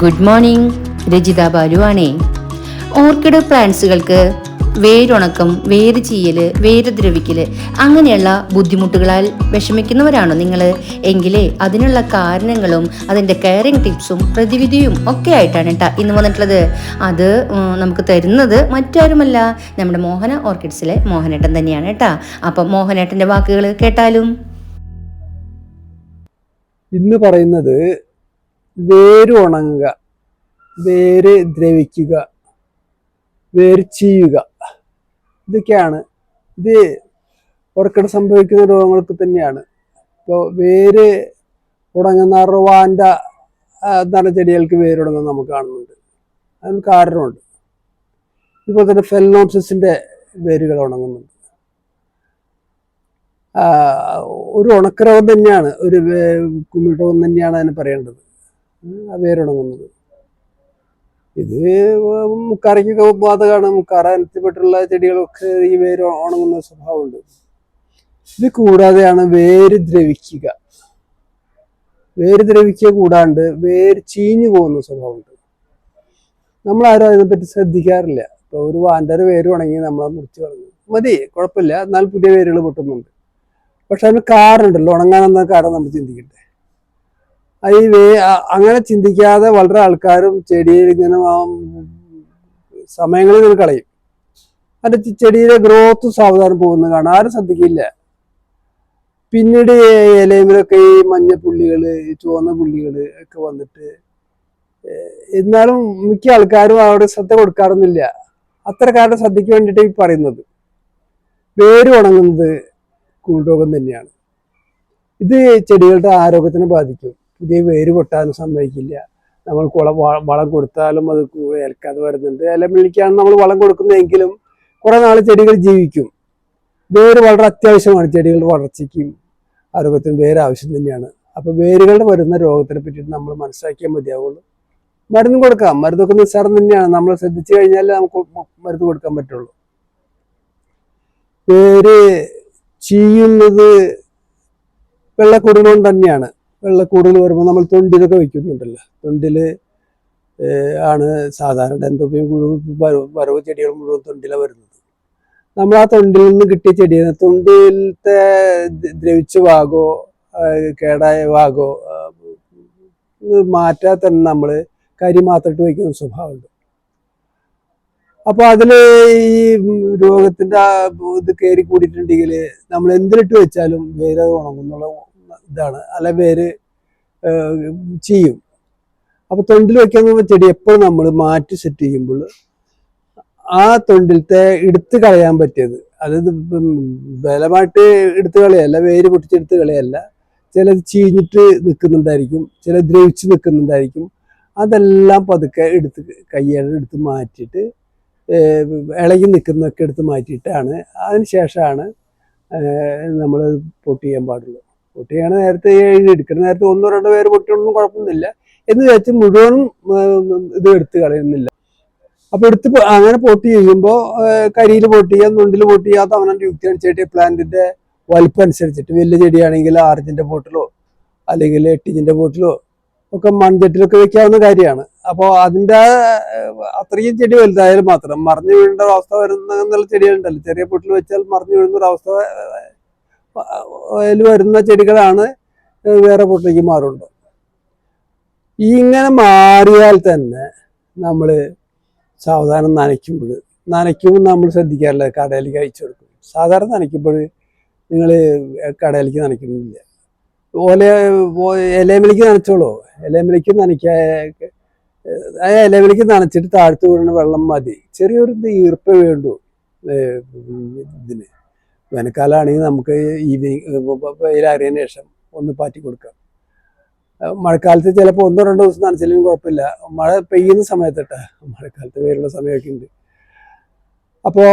Good morning Rajitha ബാലുവാണേ. Orchid പ്ലാന്റ്സുകൾക്ക് വേരുണക്കം വേര് ചീയൽ വേര് ദ്രവിക്കൽ അങ്ങനെയുള്ള ബുദ്ധിമുട്ടുകളാൽ വിഷമിക്കുന്നവരാണോ നിങ്ങൾ എങ്കിലേ അതിനുള്ള കാരണങ്ങളും അതിന്റെ കെയറിങ് ടിപ്സും പ്രതിവിധിയും ഒക്കെ ആയിട്ടാണ് കേട്ടോ ഇന്ന് വന്നിട്ടുള്ളത്. അത് നമുക്ക് തരുന്നത് മറ്റാരുമല്ല നമ്മുടെ മോഹന ഓർക്കിഡ്സിലെ മോഹനേട്ടൻ തന്നെയാണ് കേട്ടോ അപ്പം മോഹനേട്ടന്റെ വാക്കുകൾ കേട്ടാലും? ഇന്ന് പറയുന്നത് വേര് ഉണങ്ങുക വേര് ദ്രവിക്കുക വേര് ചീയുക ഇതൊക്കെയാണ്. ഇത് ഓർക്കിഡ് സംഭവിക്കുന്ന രോഗങ്ങൾക്ക് തന്നെയാണ്. ഇപ്പോൾ വേര് ഉണങ്ങുന്ന റുവാൻഡ എന്താണ് ചെടികൾക്ക് വേരുടങ്ങുന്നത് നമുക്ക് കാണുന്നുണ്ട്. അതിന് കാരണമുണ്ട്. ഇതുപോലെ തന്നെ ഫെലനോപ്സിസിന്റെ വേരുകൾ ഉണങ്ങുന്നുണ്ട്. ഒരു ഉണക്കരോഗം തന്നെയാണ് ഒരു കുമിഴ് രോഗം തന്നെയാണ് അതിന് പറയേണ്ടത്. വേരുണങ്ങുന്നത് ഇത് മുക്കാറയ്ക്കൊക്കെ ബാധകമാണ് മുക്കാറ ഇനത്തിൽപ്പെട്ടുള്ള ചെടികളൊക്കെ ഈ വേര് ഉണങ്ങുന്ന സ്വഭാവമുണ്ട്. ഇത് കൂടാതെയാണ് വേര് ദ്രവിക്കുക. വേര് ദ്രവിക്കുക കൂടാണ്ട് വേര് ചീഞ്ഞു പോകുന്ന സ്വഭാവമുണ്ട്. നമ്മൾ ആരും അതിനെപ്പറ്റി ശ്രദ്ധിക്കാറില്ല. ഇപ്പോൾ ഒരു വാന്റെ വേര് ഉണങ്ങി നമ്മൾ മുറിച്ച് കളഞ്ഞു. മതി കുഴപ്പമില്ല. എന്നാൽ പുതിയ വേരുകൾ പൊട്ടുന്നുണ്ട്. പക്ഷെ അതിന് കാറുണ്ടല്ലോ ഉണങ്ങാനെന്ന കാരണം നമ്മൾ ചിന്തിക്കട്ടെ. ഈ വേ അങ്ങനെ ചിന്തിക്കാതെ വളരെ ആൾക്കാരും ചെടിയിൽ ഇങ്ങനെ സമയങ്ങളിൽ നിന്ന് കളയും. അതിന്റെ ചെ- ചെടിയിലെ ഗ്രോത്ത് സാവധാനം പോകുന്ന കാണാൻ ആരും ശ്രദ്ധിക്കില്ല. പിന്നീട് ഇലയിലൊക്കെ ഈ മഞ്ഞ പുള്ളികൾ ഈ ചുവന്ന പുള്ളികൾ ഒക്കെ വന്നിട്ട് എന്നാലും മിക്ക ആൾക്കാരും അവിടെ ശ്രദ്ധ കൊടുക്കാറൊന്നുമില്ല. അത്തരക്കാരുടെ ശ്രദ്ധയ്ക്ക് വേണ്ടിയിട്ട് ഈ പറയുന്നത്. വേര് ഉണങ്ങുന്നത് കൂൺരോഗം തന്നെയാണ്. ഇത് ചെടികളുടെ ആരോഗ്യത്തിനെ ബാധിക്കും. പുതിയ വേര് പൊട്ടാനും സമ്മതിക്കില്ല. നമ്മൾ കുള വളം കൊടുത്താലും അത് ഏൽക്കാതെ വരുന്നുണ്ട്. ഇലമിളിക്കാണ് നമ്മൾ വളം കൊടുക്കുന്നതെങ്കിലും കുറേ നാൾ ചെടികൾ ജീവിക്കും. വേര് വളരെ അത്യാവശ്യമാണ്. ചെടികളുടെ വളർച്ചയ്ക്കും ആരോഗ്യത്തിനും വേര് ആവശ്യം തന്നെയാണ്. അപ്പൊ വേരുകളുടെ വരുന്ന രോഗത്തിനെ പറ്റിയിട്ട് നമ്മൾ മനസ്സിലാക്കിയാൽ മതിയാവുള്ളൂ. മരുന്ന് കൊടുക്കാം. മരുന്നൊക്കെ നിസ്സാരം തന്നെയാണ്. നമ്മൾ ശ്രദ്ധിച്ചു കഴിഞ്ഞാൽ നമുക്ക് മരുന്ന് കൊടുക്കാൻ പറ്റുള്ളൂ. വേര് ചീയുന്നത് വെള്ളക്കൂടുകൾ കൊണ്ട് വെള്ളക്കൂടുകൾ വരുമ്പോൾ നമ്മൾ തൊണ്ടിലൊക്കെ വെക്കുന്നുണ്ടല്ലോ തൊണ്ടിൽ ഏഹ് ആണ് സാധാരണ എന്തോപ്പിയും മുഴുവൻ വരവ് ചെടികൾ മുഴുവൻ തൊണ്ടിലാണ് വരുന്നത്. നമ്മൾ ആ തൊണ്ടിൽ നിന്ന് കിട്ടിയ ചെടിയെ തൊണ്ടിലത്തെ ദ്ര- ദ്രവിച്ച ഭാഗോ കേടായ ഭാഗോ മാറ്റാതെ തന്നെ നമ്മൾ കരി മാത്രമിട്ട് വയ്ക്കുന്ന സ്വഭാവമുണ്ട്. അപ്പൊ അതിൽ ഈ രോഗത്തിന്റെ ഇത് കയറി കൂടിയിട്ടുണ്ടെങ്കിൽ നമ്മൾ എന്തിലിട്ട് വെച്ചാലും വേരത് ഉണങ്ങുന്നുള്ള ഇതാണ്. അല്ല പേര് ചെയ്യും. അപ്പൊ തൊണ്ടിൽ വെക്കുന്ന ചെടി എപ്പോഴും നമ്മൾ മാറ്റി സെറ്റ് ചെയ്യുമ്പോൾ ആ തൊണ്ടിലത്തെ എടുത്ത് കളയാൻ പറ്റിയത് അതായത് ബലമായിട്ട് എടുത്ത് കളയല്ല വേര് പൊട്ടിച്ചെടുത്ത് കളയല്ല ചിലത് ചീഞ്ഞിട്ട് നിൽക്കുന്നുണ്ടായിരിക്കും ചില ദ്രവിച്ച് നിൽക്കുന്നുണ്ടായിരിക്കും. അതെല്ലാം പതുക്കെ എടുത്ത് കയ്യേടെ എടുത്ത് മാറ്റിയിട്ട് ഇളകി നിൽക്കുന്നതൊക്കെ എടുത്ത് മാറ്റിയിട്ടാണ്. അതിന് ശേഷമാണ് നമ്മൾ പൊട്ട് ചെയ്യാൻ പാടുള്ളൂ പൊട്ട് ചെയ്യണ നേരത്തെ എടുക്കുന്ന നേരത്തെ ഒന്നോ രണ്ടോ പേര് പൊട്ടിയൊന്നും കുഴപ്പമൊന്നുമില്ല എന്ന് വെച്ച് മുഴുവനും ഇത് എടുത്ത് കളയുന്നില്ല. അപ്പൊ എടുത്ത് അങ്ങനെ പൊട്ടി ചെയ്യുമ്പോൾ കരിയിൽ പൊട്ടിയ നുണ്ടിൽ പൊട്ട് ചെയ്യാം അത് യുക്തി അനുസരിച്ച് പ്ലാന്റിന്റെ വലിപ്പം അനുസരിച്ചിട്ട്. വലിയ ചെടിയാണെങ്കിൽ ആറിഞ്ചിന്റെ ബോട്ടിലോ അല്ലെങ്കിൽ എട്ടിഞ്ചിന്റെ ബോട്ടിലോ ഒക്കെ മൺചട്ടിലൊക്കെ വെക്കാവുന്ന കാര്യമാണ്. അപ്പോൾ അതിന്റെ അത്രയും ചെടി വലുതായാലും മാത്രം മറിഞ്ഞു വീഴേണ്ട അവസ്ഥ വരുന്ന എന്നുള്ള ചെടികളുണ്ടല്ലോ. ചെറിയ പൊട്ടിൽ വെച്ചാൽ മറിഞ്ഞു വീഴുന്ന ഒരു അവസ്ഥ വരുന്ന ചെടികളാണ് വേറെ പൊട്ടിലേക്ക് മാറുള്ളൂ ഇങ്ങനെ മാറിയാൽ തന്നെ നമ്മൾ സാവധാനം നനയ്ക്കുമ്പോൾ നനയ്ക്കുമ്പോൾ നമ്മൾ ശ്രദ്ധിക്കാറില്ല കടയിലേക്ക് അയച്ചു കൊടുക്കും. സാധാരണ നനയ്ക്കുമ്പോൾ നിങ്ങൾ കടയിലേക്ക് നനയ്ക്കുന്നില്ല. ഓല ഇലമിലേക്ക് നനച്ചോളൂ. ഇലമലിക്ക് നനയ്ക്കാ ആ ഇലമലിക്ക് നനച്ചിട്ട് താഴ്ത്തു വീഴുന്ന വെള്ളം മതി. ചെറിയൊരു ഈർപ്പ വേണ്ടു ഇതിന്. വേനൽക്കാലമാണെങ്കിൽ നമുക്ക് ഈവനിങ് വെയിലറിയതിന് ശേഷം ഒന്ന് പാറ്റി കൊടുക്കാം. മഴക്കാലത്ത് ചിലപ്പോൾ ഒന്നോ രണ്ടോ ദിവസം നനച്ചില്ലെങ്കിൽ കുഴപ്പമില്ല. മഴ പെയ്യുന്ന സമയത്തിട്ടാ മഴക്കാലത്ത് വെയിലുള്ള സമയമൊക്കെ ഉണ്ട്. അപ്പോൾ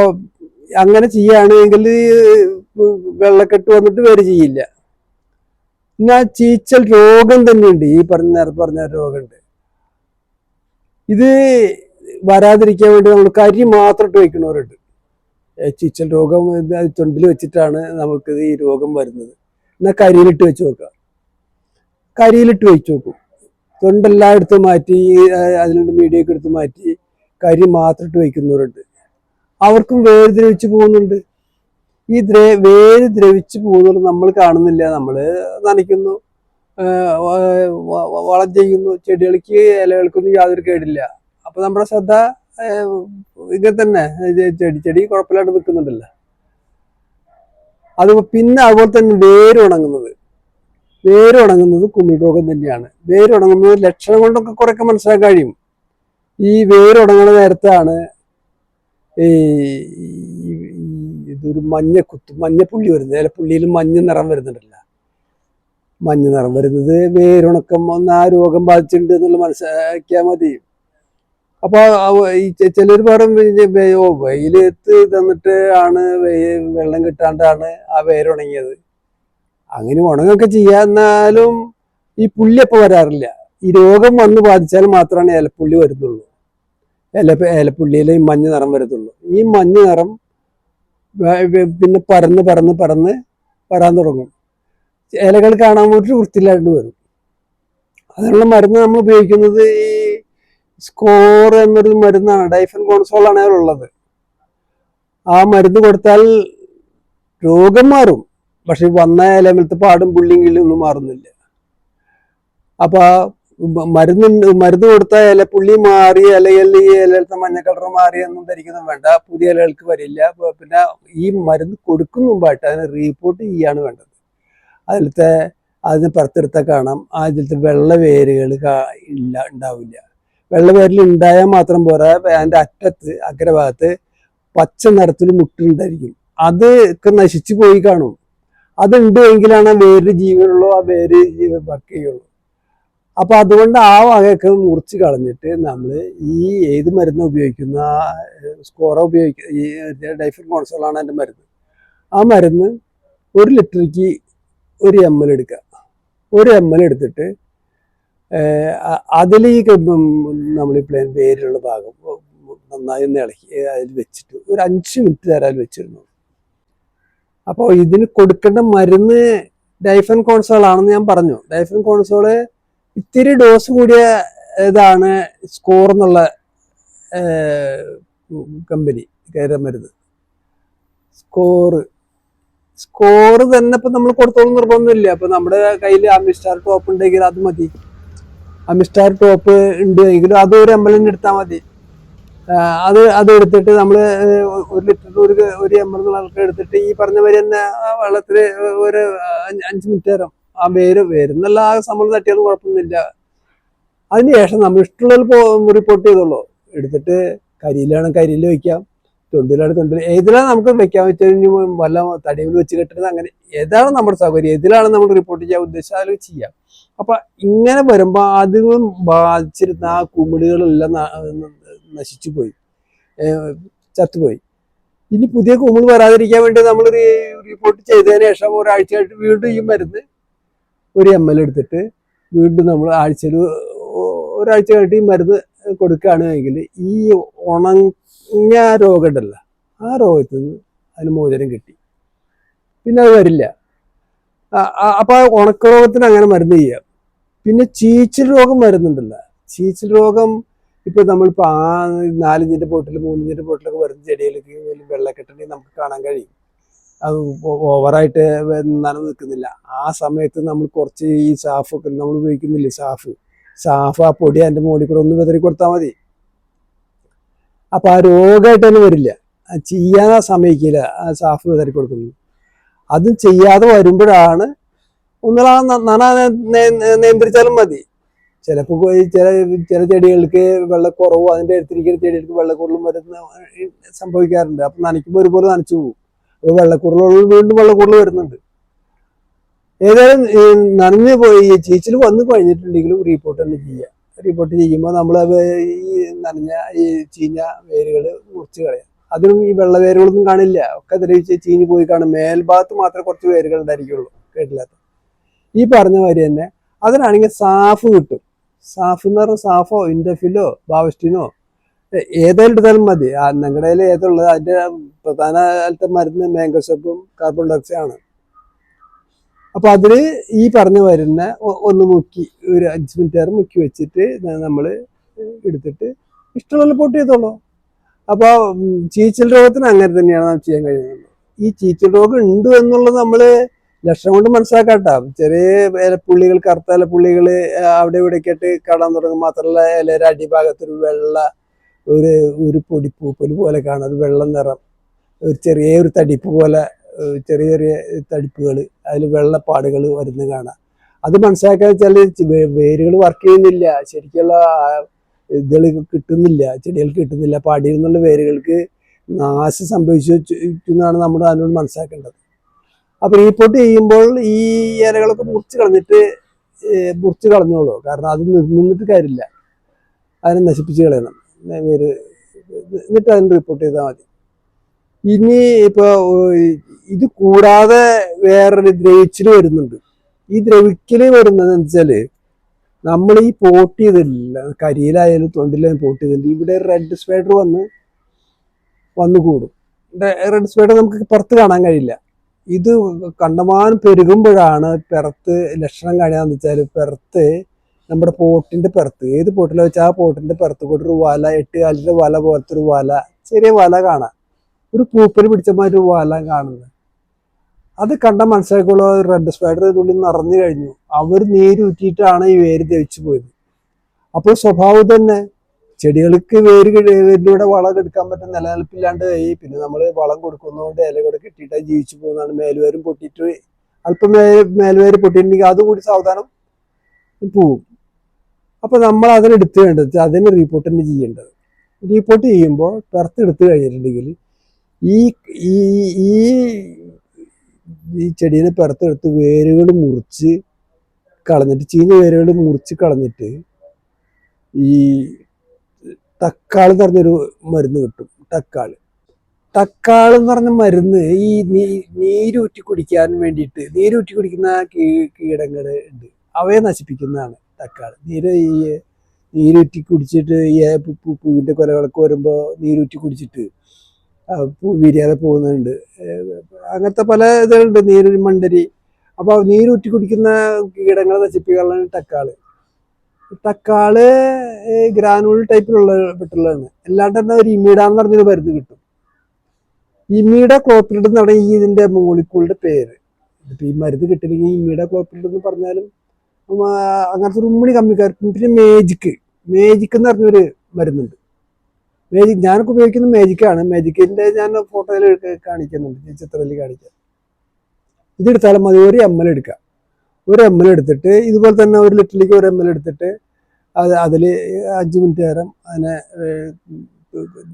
അങ്ങനെ ചെയ്യുകയാണെങ്കിൽ വെള്ളക്കെട്ട് വന്നിട്ട് വേര് ചെയ്യില്ല. എന്നാൽ ചീച്ചൽ രോഗം തന്നെയുണ്ട്. ഈ പറഞ്ഞ നേരത്തെ പറഞ്ഞ രോഗമുണ്ട്. ഇത് വരാതിരിക്കാൻ വേണ്ടി നമ്മൾ കരി മാത്രം ഇട്ട് വയ്ക്കുന്നവരുണ്ട്. ചീച്ചൽ രോഗം തൊണ്ടിൽ വെച്ചിട്ടാണ് നമുക്ക് ഈ രോഗം വരുന്നത്. എന്നാൽ കരിയിലിട്ട് വെച്ച് നോക്കുക. കരിയിലിട്ട് വെച്ച് നോക്കും. തൊണ്ടെല്ലാം എടുത്ത് മാറ്റി അതിനുണ്ട് മീഡിയൊക്കെ എടുത്ത് മാറ്റി കരി മാത്രം ഇട്ട് വയ്ക്കുന്നവരുണ്ട്. അവർക്കും വേര് ദ്രവിച്ച് പോകുന്നുണ്ട്. ഈ ദ്ര വേര് ദ്രവിച്ച് പോകുന്നത് നമ്മൾ കാണുന്നില്ല. നമ്മൾ നനയ്ക്കുന്നു വളം ചെയ്യുന്നു ചെടികൾക്ക് ഇലകൾക്കൊന്നും യാതൊരു കേടില്ല. അപ്പൊ നമ്മുടെ ശ്രദ്ധ ഇങ്ങനെ തന്നെ. ചെടി ചെടി കുഴപ്പമില്ലാണ്ട് നിൽക്കുന്നുണ്ടല്ലോ. അത് പിന്നെ അതുപോലെ തന്നെ വേര് ഉണങ്ങുന്നത്. വേര് ഉണങ്ങുന്നത് കുമിൾ രോഗം തന്നെയാണ്. വേര് ഉണങ്ങുന്നത് ലക്ഷണം കൊണ്ടൊക്കെ കുറേയൊക്കെ മനസ്സിലാക്കാൻ കഴിയും. ഈ വേര് ഉണങ്ങുന്ന നേരത്താണ് ഈ ഇതൊരു മഞ്ഞ കുത്ത് മഞ്ഞപ്പുള്ളി വരുന്നത്. പുള്ളിയിൽ മഞ്ഞ നിറം വരുന്നുണ്ടല്ല. മഞ്ഞ നിറം വരുന്നത് വേരുണക്കം ഒന്ന് ആ രോഗം ബാധിച്ചിട്ടുണ്ട് എന്നുള്ള മനസ്സിലാക്കിയാൽ മതി. അപ്പൊ ഈ ചിലർ പറയും ഓ വെയിലെത്ത് തന്നിട്ട് ആണ് വെള്ളം കിട്ടാണ്ടാണ് ആ വേരുണങ്ങിയത് അങ്ങനെ ഉണങ്ങൊക്കെ ചെയ്യാന്നാലും ഈ പുല്ല് അപ്പൊ വരാറില്ല. ഈ രോഗം വന്ന് ബാധിച്ചാൽ മാത്രമാണ് ഇലപ്പുള്ളി വരുന്നുള്ളൂ. ഇല ഇലപ്പുള്ളിയിൽ ഈ മഞ്ഞ നിറം വരുന്നുള്ളൂ. ഈ മഞ്ഞ നിറം പിന്നെ പരന്ന് പരന്ന് പരന്ന് വരാൻ തുടങ്ങും. ഇലകൾ കാണാൻ വേണ്ടി വൃത്തിയില്ലാണ്ട് വരും. അതിനുള്ള മരുന്ന് നമ്മൾ ഉപയോഗിക്കുന്നത് ഈ സ്കോർ എന്നൊരു മരുന്നാണ്. ഡൈഫൻ കോൺസോൾ ആണ് അതിലുള്ളത്. ആ മരുന്ന് കൊടുത്താൽ രോഗം മാറും. പക്ഷെ വന്ന ഇലമലത്ത് പാടും പുള്ളിങ്കിലും ഒന്നും മാറുന്നില്ല. അപ്പൊ മരുന്ന് മരുന്ന് കൊടുത്ത ഇല പുള്ളി മാറി അല്ലെങ്കിൽ ഈ ഇലത്തെ മഞ്ഞ കളർ മാറി എന്നും ധരിക്കുന്നു വേണ്ട. പുതിയ ഇലകൾക്ക് വരില്ല. പിന്നെ ഈ മരുന്ന് കൊടുക്കുന്ന മുമ്പായിട്ട് അതിനെ റീപ്പോർട്ട് ചെയ്യാണ് വേണ്ടത്. അതിലത്തെ അതിന് പുറത്തെടുത്ത കാണാം. അതിലത്തെ വെള്ള വേരുകൾ ഇല്ല ഉണ്ടാവില്ല. വെള്ള വേരിൽ ഉണ്ടായാൽ മാത്രം പോരാ അതിന്റെ അറ്റത്ത് അഗ്രഭാഗത്ത് പച്ച നിറത്തിൽ മുട്ടുണ്ടായിരിക്കും. അത് ഒക്കെ നശിച്ചു പോയി കാണും. അതുണ്ട് എങ്കിലാണ് ആ വേര് ജീവനുള്ളൂ ആ വേര് ജീവൻ പക്കുകയുള്ളൂ അപ്പൊ അതുകൊണ്ട് ആ വകയൊക്കെ മുറിച്ച് കളഞ്ഞിട്ട് നമ്മൾ ഈ ഏത് മരുന്ന് ഉപയോഗിക്കുന്ന സ്കോറ ഉപയോഗിക്കുന്ന ഈ ഡൈഫിൻ കോൺസോളാണ് എന്റെ മരുന്ന്. ആ മരുന്ന് ഒരു ലിറ്ററിക്ക് ഒരു എം എൽ എടുക്കുക. ഒരു എം എൽ എടുത്തിട്ട് ഈ നമ്മൾ ഈ പ്ലെയിൻ വേരിലുള്ള ഭാഗം നന്നായി ഒന്ന് ഇളക്കി അതിൽ വെച്ചിട്ട് ഒരു അഞ്ച് മിനിറ്റ് നേരം വെച്ചിരുന്നു. അപ്പോൾ ഇതിന് കൊടുക്കേണ്ട മരുന്ന് ഡൈഫൻ കോൺസോൾ ആണെന്ന് ഞാൻ പറഞ്ഞു. ഡൈഫൻ കോൺസോൾ ഇത്തിരി ഡോസ് കൂടിയ ഇതാണ് സ്കോർ എന്നുള്ള കമ്പനി കയറാൻ മരുന്ന്. സ്കോറ് സ്കോർ തന്നെ ഇപ്പം നമ്മൾ കൊടുത്തോളും നിർബന്ധമില്ല. അപ്പം നമ്മുടെ കയ്യിൽ അമിസ്റ്റാർ ടോപ്പ് ഉണ്ടെങ്കിൽ അത് മതി. അമിസ്റ്റാർ ടോപ്പ് ഉണ്ട് എങ്കിലും അത് ഒരു എം എൽ എടുത്താൽ മതി. അത് അത് എടുത്തിട്ട് നമ്മൾ ഒരു ലിറ്റർ ഒരു ഒരു എം എൽ ആൾക്ക് എടുത്തിട്ട് ഈ പറഞ്ഞ മാതിരി തന്നെ വെള്ളത്തിൽ ഒരു അഞ്ച് മിനിറ്റ് നേരം ആ വേര് വേരുന്നുള്ള ആ സമയം തട്ടിയാലും കുഴപ്പമൊന്നുമില്ല. അതിനുശേഷം നമ്മൾ ഇഷ്ടമുള്ള റിപ്പോർട്ട് ചെയ്തോളൂ. എടുത്തിട്ട് കരിയിലാണ് കരിയിൽ വയ്ക്കാം തൊണ്ടിലാണ് തൊണ്ടിൽ ഏതിലാണ് നമുക്ക് വെക്കാൻ വെച്ച് വല്ല തടിയിൽ വെച്ച് കെട്ടുന്നത് അങ്ങനെ. ഏതാണ് നമ്മുടെ സൗകര്യം? ഏതിലാണ് നമ്മൾ റിപ്പോർട്ട് ചെയ്യാൻ ഉദ്ദേശിച്ചാലും ചെയ്യാം. അപ്പൊ ഇങ്ങനെ വരുമ്പോ ആദ്യം ബാധിച്ചിരുന്ന ആ കുമിളുകളെല്ലാം നശിച്ചു പോയി. ചത്തുപോയി. ഇനി പുതിയ കുമിൾ വരാതിരിക്കാൻ വേണ്ടി നമ്മൾ റിപ്പോർട്ട് ചെയ്തതിന് ശേഷം ഒരാഴ്ച കഴിഞ്ഞിട്ട് വീണ്ടും ഈ മരുന്ന് ഒരു എം എൽ എടുത്തിട്ട് വീണ്ടും നമ്മൾ ആഴ്ചയിൽ ഒരാഴ്ച കഴിഞ്ഞിട്ട് ഈ മരുന്ന് കൊടുക്കുകയാണെങ്കിൽ ഈ ഉണങ്ങിയ ഉണ്ടല്ല ആ രോഗത്തിൽ നിന്ന് അതിന് മോചനം കിട്ടി. പിന്നെ അത് വരില്ല. ആ- ആ- അപ്പൊ ആ ഉണക്ക രോഗത്തിന് അങ്ങനെ മരുന്ന് ചെയ്യാം. പിന്നെ ചീച്ചിൽ രോഗം വരുന്നുണ്ടല്ല. ചീച്ചിൽ രോഗം ഇപ്പൊ നമ്മളിപ്പോ ആ നാലിഞ്ചിന്റെ ബോട്ടിൽ മൂന്നിഞ്ചിന്റെ ബോട്ടിലൊക്കെ വരുന്ന ചെടിയിലേക്ക് വെള്ളക്കെട്ടുണ്ടെങ്കിൽ നമുക്ക് കാണാൻ കഴിയും. അത് ഓവറായിട്ട് നനവ് നിൽക്കുന്നില്ല. ആ സമയത്ത് നമ്മൾ കുറച്ച് ഈ സാഫ് ഒക്കെ നമ്മൾ ഉപയോഗിക്കുന്നില്ലേ സാഫ് സാഫ് ആ പൊടി അതിന്റെ മുകളിൽ കൂടെ ഒന്ന് വിതറി കൊടുത്താൽ മതി. അപ്പൊ ആ രോഗമായിട്ട് തന്നെ വരില്ല. ചെയ്യാൻ ആ സമയക്കില്ല ആ സാഫ് വിതറി കൊടുക്കുന്നത്. അതും ചെയ്യാതെ വരുമ്പോഴാണ് ന- നന നിയന്ത്രിച്ചാലും മതി. ചിലപ്പോൾ ചില ചില ചെടികൾക്ക് വെള്ളക്കുറവും അതിന്റെ അടുത്തിരിക്കുന്ന ചെടികൾക്ക് വെള്ളക്കുറലും വരുന്ന സംഭവിക്കാറുണ്ട്. അപ്പൊ നനയ്ക്കുമ്പോൾ ഒരുപോലെ നനച്ചു പോകും അപ്പൊ വെള്ളക്കുറലുകൾ വീണ്ടും വെള്ളക്കുറൽ വരുന്നുണ്ട്. ഏതായാലും നനഞ്ഞ് പോയി. ചീച്ചിൽ വന്നു കഴിഞ്ഞിട്ടുണ്ടെങ്കിലും റിപ്പോർട്ട് തന്നെ ചെയ്യുക റിപ്പോർട്ട് ചെയ്യുമ്പോൾ നമ്മൾ ഈ നനഞ്ഞ ഈ ചീഞ്ഞ വേരുകൾ മുറിച്ച് കളയാം. അതിനും ഈ വെള്ള വേരുകളൊന്നും കാണില്ല. ഒക്കെ ദ്രവിച്ച് ചീഞ്ഞ് പോയി കാണും. മേൽഭാഗത്ത് മാത്രമേ കുറച്ച് വേരുകൾ ഉണ്ടായിരിക്കുള്ളൂ. കേട്ടില്ലാത്ത. ഈ പറഞ്ഞ മാതിരി തന്നെ അതിനാണെങ്കിൽ സാഫ് കിട്ടും. സാഫ് എന്ന് പറഞ്ഞാൽ സാഫോ ഇൻഡഫിലോ ബാവസ്റ്റിനോ ഏതെടുത്താലും മതി. നിങ്ങളുടെ കയ്യിൽ ഏതുള്ളത് അതിന്റെ പ്രധാനത്തെ മരുന്ന് മാംഗോ സോപ്പും കാർബൺ ഡയോക്സൈഡ് ആണ്. അപ്പൊ അതിൽ ഈ പറഞ്ഞു വരുന്ന ഒന്ന് മുക്കി ഒരു അഞ്ച് മിനിറ്റ് നേരം മുക്കി വെച്ചിട്ട് നമ്മൾ എടുത്തിട്ട് ഇഷ്ടമുള്ള പൊട്ടി ചെയ്തോളൂ അപ്പോൾ ചീച്ചൽ രോഗത്തിന് അങ്ങനെ തന്നെയാണ് നാം ചെയ്യാൻ കഴിയുന്നത്. ഈ ചീച്ചൽ രോഗം ഉണ്ട് എന്നുള്ളത് നമ്മൾ ലക്ഷണം കൊണ്ട് മനസ്സിലാക്കാട്ട. ചെറിയ പുള്ളികൾ കറുത്ത ഇലപ്പുള്ളികൾ അവിടെ ഇവിടെയൊക്കെ ആയിട്ട് കാണാൻ തുടങ്ങും. മാത്രമല്ല ഇലയുടെ അടിഭാഗത്തൊരു വെള്ള ഒരു ഒരു പൊടിപ്പൂപ്പൽ പോലെ കാണാം. ഒരു വെള്ളം നിറം. ഒരു ചെറിയ ഒരു തടിപ്പ് പോലെ ചെറിയ ചെറിയ തടിപ്പുകൾ. അതിൽ വെള്ളപ്പാടുകൾ വരുന്ന കാണാം. അത് മനസ്സിലാക്കാന്ന് വെച്ചാൽ വേരുകൾ വർക്ക് ചെയ്യുന്നില്ല. ശരിക്കുള്ള ഇതുകൾ കിട്ടുന്നില്ല. ചെടികൾക്ക് കിട്ടുന്നില്ല. പാടിയിൽ നിന്നുള്ള വേരുകൾക്ക് നാശം സംഭവിച്ചു എന്നാണ് നമ്മൾ അതിനോട് മനസ്സിലാക്കേണ്ടത്. അപ്പോൾ റീപ്പോർട്ട് ചെയ്യുമ്പോൾ ഈ ഇലകളൊക്കെ മുറിച്ച് കളഞ്ഞിട്ട് മുറിച്ചു കളഞ്ഞോളൂ. കാരണം അത് നിന്നിട്ട് കാര്യമില്ല. അതിനെ നശിപ്പിച്ച് കളയണം. വേര് എന്നിട്ട് അതിന് റിപ്പോർട്ട് ചെയ്താൽ മതി. ഇനി ഇപ്പോൾ ഇത് കൂടാതെ വേറൊരു ദ്രവിച്ചിൽ വരുന്നുണ്ട്. ഈ ദ്രവിക്കൽ വരുന്നത് വെച്ചാൽ നമ്മൾ ഈ പോട്ട് ചെയ്തില്ല കരിയിലായാലും തൊണ്ടിലായാലും പോട്ട് ചെയ്തില്ല ഇവിടെ റെഡ് സ്പൈഡർ വന്ന് വന്നു കൂടും. റെഡ് സ്പൈഡർ നമുക്ക് പുറത്ത് കാണാൻ കഴിയില്ല. ഇത് കണ്ടമാനം പെരുകുമ്പോഴാണ് പിറത്ത് ലക്ഷണം കാണുകയെന്ന് വെച്ചാൽ പിറത്ത് നമ്മുടെ പോട്ടിന്റെ പിറത്ത്. ഏത് പോട്ടില വെച്ചാൽ ആ പോട്ടിന്റെ പിറത്ത് കൂടെ ഒരു വല എട്ട് കാലിന്റെ വല പോലത്തെ ഒരു വല ചെറിയ വല കാണാം. ഒരു പൂപ്പൽ പിടിച്ച മാതിരി ഒരു വല കാണുന്നത്. അത് കണ്ട മനസ്സിലാക്കുള്ള റെഡ് സ്പൈഡർ ഇതിനുള്ളിൽ നിറഞ്ഞു കഴിഞ്ഞു. അവർ നീരൂറ്റിയിട്ടാണ് ഈ വേര് ദ്രവിച്ചു പോയത്. അപ്പോൾ സ്വഭാവം തന്നെ ചെടികൾക്ക് വേര് വേരിലൂടെ വളം എടുക്കാൻ പറ്റുന്ന നിലനിൽപ്പില്ലാണ്ട് ആയി പിന്നെ നമ്മൾ വളം കൊടുക്കുന്നതുകൊണ്ട് ഇല കൂടെ കിട്ടിയിട്ട് ജീവിച്ചു പോകുന്നതാണ്. മേൽവേരും പൊട്ടിയിട്ട് അല്പം മേ മേൽവേര് പൊട്ടിയിട്ടുണ്ടെങ്കിൽ അതുകൂടി സാവധാനം പോവും. അപ്പോൾ നമ്മൾ അതിനെടുത്ത് വേണ്ടത് അതിന് റീപ്പോർട്ട് തന്നെ ചെയ്യേണ്ടത്. റീപ്പോർട്ട് ചെയ്യുമ്പോൾ പെർത്ത് എടുത്തു കഴിഞ്ഞിട്ടുണ്ടെങ്കിൽ ഈ ഈ ഈ ഈ ചെടീനെ പെറത്തെടുത്ത് വേരുകൾ മുറിച്ച് കളഞ്ഞിട്ട് ചീഞ്ഞ വേരുകൾ മുറിച്ച് കളഞ്ഞിട്ട് ഈ തക്കാൾ പറഞ്ഞൊരു മരുന്ന് കിട്ടും തക്കാൾ. തക്കാളി എന്ന് പറഞ്ഞ മരുന്ന് ഈ നീരൂറ്റി കുടിക്കാൻ വേണ്ടിയിട്ട് നീരൂറ്റി കുടിക്കുന്ന കീ കീടങ്ങൾ ഉണ്ട്. അവയെ നശിപ്പിക്കുന്നതാണ് തക്കാളി. നീര് ഈ നീരൂറ്റി കുടിച്ചിട്ട് ഈ പൂവിന്റെ കൊലകളൊക്കെ വരുമ്പോൾ നീരൂറ്റി കുടിച്ചിട്ട് പൂ വിരിയാതെ പോകുന്നുണ്ട്. അങ്ങനത്തെ പല ഇതുകളുണ്ട് നീരൊരു മണ്ടരി. അപ്പോൾ നീരൂറ്റി കുടിക്കുന്ന കീടങ്ങളെ നശിപ്പിക്കാനുള്ള തക്കാൾ. തക്കാൾ ഗ്രാനുൾ ടൈപ്പിലുള്ള പെട്ടുള്ളതാണ് അല്ലാണ്ട് തന്നെ ഒരു ഇമീഡ എന്ന് പറഞ്ഞൊരു മരുന്ന് കിട്ടും. ഇമീഡ ക്ലോപ്പിഡ് എന്നാണ് ഈ ഇതിന്റെ മോളിക്കൂളിന്റെ പേര്. ഇപ്പൊ ഈ മരുന്ന് കിട്ടില്ലെങ്കിൽ ഇമീഡ ക്ലോപ്പിഡ് എന്ന് പറഞ്ഞാലും അങ്ങനത്തെ ഒരു ഉമ്മണി കമ്മിക്കാർ പിന്നെ മേജിക്ക് മേജിക്ക് എന്ന് പറഞ്ഞൊരു മരുന്നുണ്ട്. മേജിക് ഞാനൊക്കെ ഉപയോഗിക്കുന്ന മേജിക്കാണ് മേജിക്കിന്റെ ഞാൻ ഫോട്ടോയിൽ കാണിക്കുന്നുണ്ട്. ചിത്രത്തിൽ കാണിക്കാം. ഇതെടുത്താലും മതി. ഒരു എം എൽ എടുക്കാം. ഒരു എം എൽ എടുത്തിട്ട് ഇതുപോലെ തന്നെ ഒരു ലിറ്ററിലേക്ക് ഒരു എം എൽ എടുത്തിട്ട് അത് അതിൽ അഞ്ച് മിനിറ്റ് നേരം അതിനെ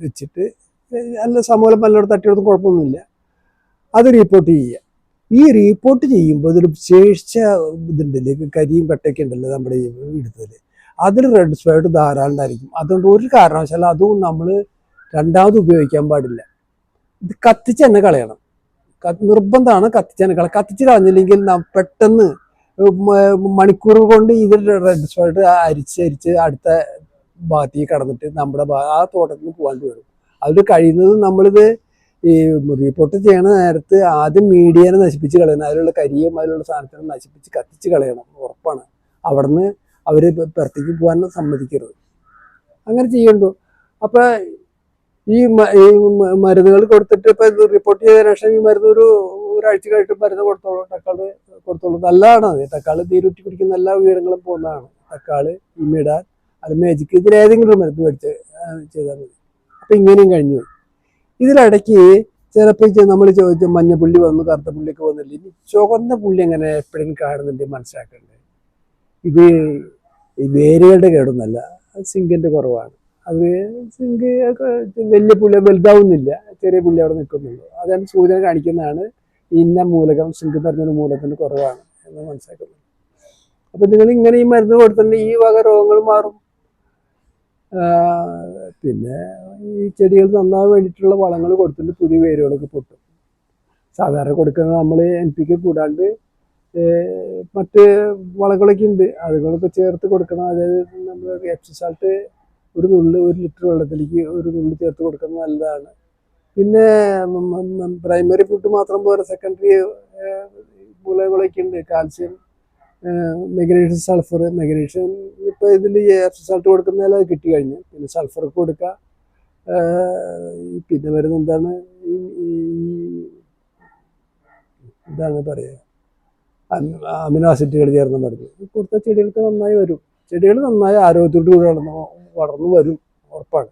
വെച്ചിട്ട് നല്ല സമൂലം നല്ലോണം തട്ടിയെടുത്ത് കുഴപ്പമൊന്നുമില്ല. അത് റീപ്പോർട്ട് ചെയ്യുക. ഈ റീപ്പോർട്ട് ചെയ്യുമ്പോൾ ഇതൊരു ശേഷിച്ച ഇതുണ്ടല്ലേ? കരിയും കട്ടയൊക്കെ ഉണ്ടല്ലോ നമ്മുടെ ഈ അതിൽ റെഡ് സ്പൈഡ് ധാരാളം ഉണ്ടായിരിക്കും. അതുകൊണ്ട് ഒരു കാരണവശാലും അതും നമ്മൾ രണ്ടാമത് ഉപയോഗിക്കാൻ പാടില്ല. ഇത് കത്തിച്ച് തന്നെ കളയണം. നിർബന്ധമാണ് കത്തിച്ച് തന്നെ കളയാം കത്തിച്ച് കളഞ്ഞില്ലെങ്കിൽ പെട്ടെന്ന് മണിക്കൂറുകൾ കൊണ്ട് ഇതിൽ റെഡ് സോൾട്ട് അരിച്ച് അരിച്ച് അടുത്ത ഭാഗത്തേക്ക് കടന്നിട്ട് നമ്മുടെ ആ തോട്ടത്തിൽ നിന്ന് പോകാണ്ട് വരും അത് കഴിയുന്നത് നമ്മളിത് ഈ റിപ്പോർട്ട് ചെയ്യണ നേരത്ത് ആദ്യം മീഡിയനെ നശിപ്പിച്ച് കളയണം. അതിലുള്ള കരിയും അതിലുള്ള സാധനത്തിനെ നശിപ്പിച്ച് കത്തിച്ച് കളയണം. ഉറപ്പാണ്. അവിടുന്ന് അവർ പുറത്തേക്ക് പോകാൻ സമ്മതിക്കരുത്. അങ്ങനെ ചെയ്യണ്ടു അപ്പം ഈ മരുന്നുകൾ കൊടുത്തിട്ട് ഇപ്പം റിപ്പോർട്ട് ചെയ്ത ശേഷം ഈ മരുന്ന് ഒരു ഒരാഴ്ച കഴിഞ്ഞിട്ട് മരുന്ന് കൊടുത്തോളൂ തക്കാളി കൊടുത്തോളൂ. നല്ലതാണ് അത്. തക്കാളി നീരൂറ്റി കുടിക്കുന്ന എല്ലാ വീടുകളും പോകുന്നതാണ്. തക്കാളി ഇമ്മിടാൻ അത് മേജിക്ക് ഒരു മരുന്ന് മേടിച്ച് ചെയ്താൽ മതി. അപ്പൊ ഇങ്ങനെയും കഴിഞ്ഞു. ഇതിലിടയ്ക്ക് ചിലപ്പോൾ നമ്മൾ ചോദിച്ച മഞ്ഞ പുള്ളി വന്നു കറുത്ത പുള്ളിയൊക്കെ വന്നില്ല? ഇനി ചുവന്ന പുള്ളി എങ്ങനെ എപ്പോഴും കാണുന്നുണ്ട് മനസ്സിലാക്കേണ്ടത് ഇത് ഈ വേരുകളുടെ കേടൊന്നല്ല അത് സിങ്കിന്റെ കുറവാണ്. അത് സിങ്ക് വലിയ പുള്ളി വലുതാവുന്നില്ല. ചെറിയ പുള്ളി അവിടെ നിൽക്കുന്നുള്ളൂ. അതാണ് സൂചന കാണിക്കുന്നതാണ്. ഇന്ന മൂലകം സിങ്ക് എന്ന് പറഞ്ഞൊരു മൂലകത്തിന് കുറവാണ് എന്ന് മനസ്സിലാക്കുന്നത് അപ്പൊ നിങ്ങൾ ഇങ്ങനെ ഈ മരുന്ന് കൊടുത്തിട്ട് ഈ വക രോഗങ്ങൾ മാറും. പിന്നെ ഈ ചെടികൾ നന്നാവാൻ വേണ്ടിയിട്ടുള്ള വളങ്ങൾ കൊടുത്തിട്ട് പുതിയ വേരുകളൊക്കെ പൊട്ടും. സാധാരണ കൊടുക്കുന്നത് നമ്മൾ എൻ പി കെ കൂടാണ്ട് മറ്റ് വളങ്ങളൊക്കെ ഉണ്ട്. അതുങ്ങളൊക്കെ ചേർത്ത് കൊടുക്കണം. അതായത് നമ്മൾ എപ്സിസാൾട്ട് ഒരു നുള്ളി ഒരു ലിറ്റർ വെള്ളത്തിലേക്ക് ഒരു നുള്ളി ചേർത്ത് കൊടുക്കുന്നത് നല്ലതാണ്. പിന്നെ പ്രൈമറി ഫുഡ് മാത്രം പോരാ സെക്കൻഡറി മൂലകളൊക്കെ ഉണ്ട്. Calcium magnesium sulphur magnesium. ഇപ്പോൾ ഇതിൽ സൾട്ട് കൊടുക്കുന്നതിൽ അത് കിട്ടി കഴിഞ്ഞു. പിന്നെ സൾഫർ കൊടുക്കുക പിന്നെ വരുന്ന എന്താണ്? ഈ എന്താണ് പറയുക അമിനോ ആസിഡുകൾ ചേർന്ന മരുന്ന്. കൊടുത്ത ചെടികൾക്ക് നന്നായി വരും. ചെടികൾ നന്നായി ആരോഗ്യത്തോടു കൂടി വളർന്ന് വളർന്നു വരും. ഉറപ്പാണ്.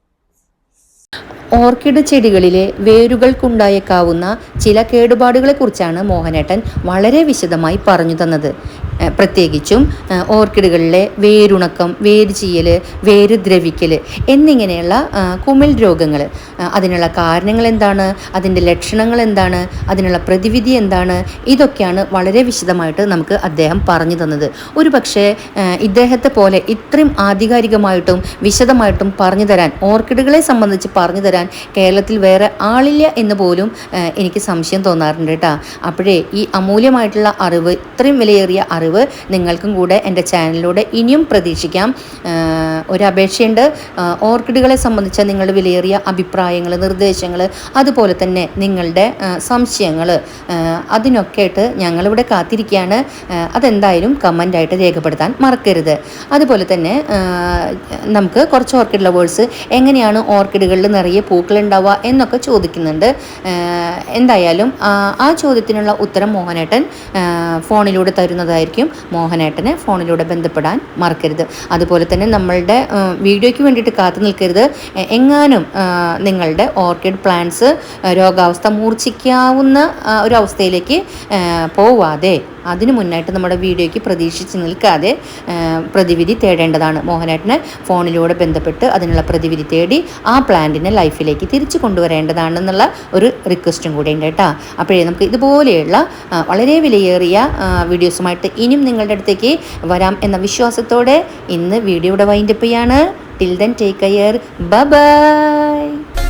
ഓർക്കിഡ് ചെടികളിലെ വേരുകൾക്കുണ്ടായേക്കാവുന്ന ചില കേടുപാടുകളെക്കുറിച്ചാണ് മോഹനേട്ടൻ വളരെ വിശദമായി പറഞ്ഞു തന്നത്. പ്രത്യേകിച്ചും ഓർക്കിഡുകളിലെ വേരുണക്കം വേര് ചീയൽ വേര് ദ്രവിക്കൽ എന്നിങ്ങനെയുള്ള കുമിൽ രോഗങ്ങൾ അതിനുള്ള കാരണങ്ങൾ എന്താണ്? അതിന്റെ ലക്ഷണങ്ങൾ എന്താണ്? അതിനുള്ള പ്രതിവിധി എന്താണ്? ഇതൊക്കെയാണ് വളരെ വിശദമായിട്ട് നമുക്ക് അദ്ദേഹം പറഞ്ഞു തന്നത്. ഒരു പക്ഷേ ഇദ്ദേഹത്തെ പോലെ ഇത്രയും ആധികാരികമായിട്ടും വിശദമായിട്ടും പറഞ്ഞു തരാൻ ഓർക്കിഡുകളെ സംബന്ധിച്ച് പറഞ്ഞു തരാൻ കേരളത്തിൽ വേറെ ആളില്ല എന്ന് പോലും എനിക്ക് സംശയം തോന്നാറുണ്ട് കേട്ടോ. അപ്പോഴേ ഈ അമൂല്യമായിട്ടുള്ള അറിവ് ഇത്രയും വിലയേറിയ അറിവ് നിങ്ങൾക്കും കൂടെ എന്റെ ചാനലിലൂടെ ഇനിയും പ്രതീക്ഷിക്കാം. ഒരു അപേക്ഷയുണ്ട് ഓർക്കിഡുകളെ സംബന്ധിച്ച നിങ്ങളുടെ വിലയേറിയ അഭിപ്രായങ്ങൾ നിർദ്ദേശങ്ങൾ അതുപോലെ തന്നെ നിങ്ങളുടെ സംശയങ്ങൾ അതിനൊക്കെയായിട്ട് ഞങ്ങളിവിടെ കാത്തിരിക്കുകയാണ്. അതെന്തായാലും കമന്റായിട്ട് രേഖപ്പെടുത്താൻ മറക്കരുത്. അതുപോലെ തന്നെ നമുക്ക് കുറച്ച് ഓർക്കിഡ് ലവേഴ്സ് എങ്ങനെയാണ് ഓർക്കിഡുകളിൽ നിറയെ പൂക്കളുണ്ടാവുക എന്നൊക്കെ ചോദിക്കുന്നുണ്ട്. എന്തായാലും ആ ചോദ്യത്തിനുള്ള ഉത്തരം മോഹനേട്ടൻ ഫോണിലൂടെ തരുന്നതായിരിക്കും. മോഹനേട്ടനെ ഫോണിലൂടെ ബന്ധപ്പെടാൻ മറക്കരുത്. അതുപോലെ തന്നെ നമ്മളുടെ ഏഹ് വീഡിയോയ്ക്ക് വേണ്ടിയിട്ട് കാത്തു നിൽക്കരുത്. എങ്ങാനും നിങ്ങളുടെ ഓർക്കിഡ് പ്ലാന്റ്സ് രോഗാവസ്ഥ മൂർച്ഛിക്കാവുന്ന ഒരു അവസ്ഥയിലേക്ക് പോവാതെ അതിനു മുന്നായിട്ട് നമ്മുടെ വീഡിയോയ്ക്ക് പ്രതീക്ഷിച്ച് നിൽക്കാതെ പ്രതിവിധി തേടേണ്ടതാണ്. മോഹനേട്ടനെ ഫോണിലൂടെ ബന്ധപ്പെട്ട് അതിനുള്ള പ്രതിവിധി തേടി ആ പ്ലാന്റിനെ ലൈഫിലേക്ക് തിരിച്ചു കൊണ്ടുവരേണ്ടതാണെന്നുള്ള ഒരു റിക്വസ്റ്റും കൂടെ ഉണ്ട് കേട്ടോ. അപ്പോഴേ നമുക്ക് ഇതുപോലെയുള്ള വളരെ വിലയേറിയ വീഡിയോസുമായിട്ട് ഇനിയും നിങ്ങളുടെ അടുത്തേക്ക് വരാം എന്ന വിശ്വാസത്തോടെ ഇന്ന് വീഡിയോയുടെ വൈൻഡപ്പ് ചെയ്യാണ്. Till then take care bye